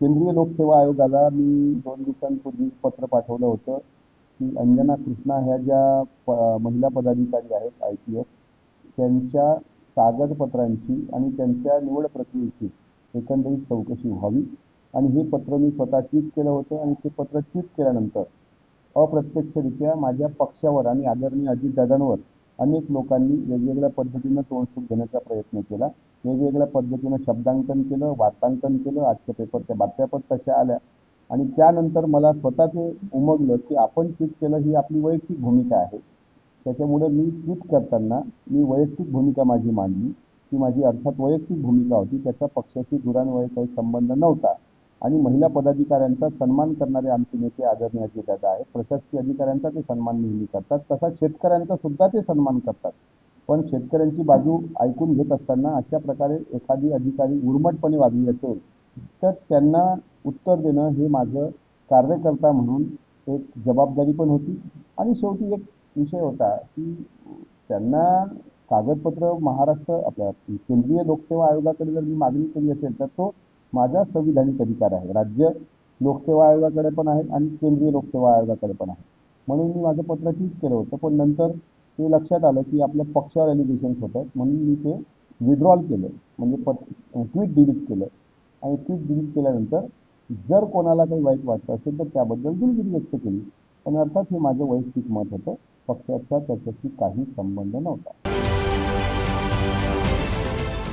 केंद्रीय लोकसेवा आयोगाला मी दोन दिवसांपूर्वी पत्र पाठवलं होतं की अंजना कृष्णा ह्या ज्या प महिला पदाधिकारी आहेत आय पी एस त्यांच्या कागदपत्रांची आणि त्यांच्या निवड प्रक्रियेची एकंदरीत चौकशी व्हावी. आणि हे पत्र मी स्वतः ट्विट केलं होतं आणि ते पत्र ट्विट केल्यानंतर अप्रत्यक्षरित्या माझ्या पक्षावर आणि आदरणीय अजितदादांवर अनेक लोकांनी वेगवेगळ्या पद्धतीनं तोंडसूट घेण्याचा प्रयत्न केला. वेगवेगळ्या पद्धतीनं शब्दांकन केलं वार्तांकन केलं आजच्या पेपरच्या बातम्या पण तशा आल्या. आणि त्यानंतर मला स्वतः ते उमगलं की आपण ट्विट केलं ही आपली वैयक्तिक भूमिका आहे. त्याच्यामुळे मी ट्विट करताना मी वैयक्तिक भूमिका माझी मांडली. ती माझी अर्थात वैयक्तिक भूमिका होती. त्याचा पक्षाशी दुरान्वये काही संबंध नव्हता. आणि महिला पदाधिकाऱ्यांचा सन्मान करणारे आमचे नेते आदरणीय अजितदादा आहेत. प्रशासकीय अधिकाऱ्यांचा ते सन्मान नेहमी करतात. तसा शेतकऱ्यांचा सुद्धा ते सन्मान करतात. पण शेतकऱ्यांची बाजू ऐकून घेत असताना अशा प्रकारे एखादी अधिकारी उर्मटपणे वागली असेल तर त्यांना उत्तर देणं हे माझं कार्यकर्ता म्हणून एक जबाबदारी पण होती. आणि शेवटी एक विषय होता की त्यांना कागदपत्र महाराष्ट्र आपल्या केंद्रीय लोकसेवा आयोगाकडे जर मी मागणी केली असेल तर तो माझा संविधानिक अधिकार आहे राज्य लोकसेवा आयोगाकडे पण आहे आणि केंद्रीय लोकसेवा आयोगाकडे पण आहे म्हणून मी माझं पत्र ठीक केलं होतं पण नंतर ते लक्षात आलं की आपल्या पक्षावर एलिगेशन्स होतं. आहेत म्हणून मी ते विड्रॉल केलं. म्हणजे पत ट्विट डिलीट केलं. आणि ट्विट डिलीट केल्यानंतर जर कोणाला काही वाईट वाटतं असेल तर त्याबद्दल दिलगिरी व्यक्त केली. पण अर्थात हे माझं वैयक्तिक मत होतं. पक्षाचा त्याच्याशी काही संबंध नव्हता.